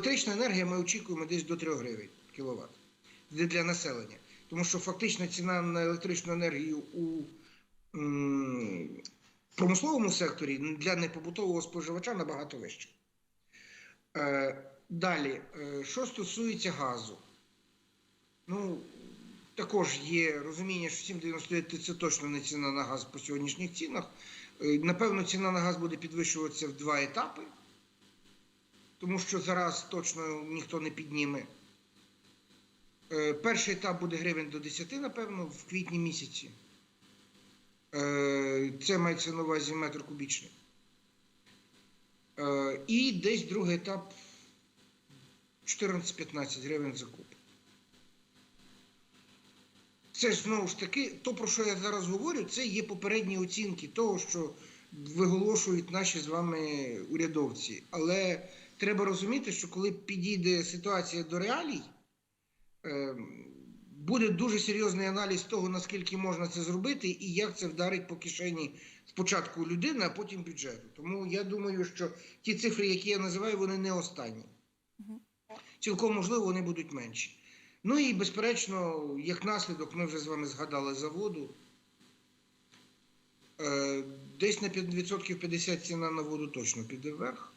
електрична енергія ми очікуємо десь до 3 гривень кіловат для, населення. Тому що фактично ціна на електричну енергію у промисловому секторі для непобутового споживача набагато вища. Е, далі, е, що стосується газу, ну також є розуміння, що 7,99 це точно не ціна на газ по сьогоднішніх цінах. Е, Напевно, ціна на газ буде підвищуватися в два етапи, тому що зараз точно ніхто не підніме. Е, Перший етап буде гривень до 10, напевно, в квітні місяці. Е, Це мається на увазі метр кубічний. Е, І десь другий етап 14-15 гривень за куб. Це ж знову ж таки, то, про що я зараз говорю, це є попередні оцінки того, що виголошують наші з вами урядовці. Але треба розуміти, що коли підійде ситуація до реалій, е, буде дуже серйозний аналіз того, наскільки можна це зробити, і як це вдарить по кишені спочатку людини, а потім бюджету. Тому я думаю, що ті цифри, які я називаю, вони не останні. Цілком можливо, вони будуть менші. Ну і безперечно, як наслідок, ми вже з вами згадали за воду. Е, Десь на 5% 50 ціна на воду точно піде вверх.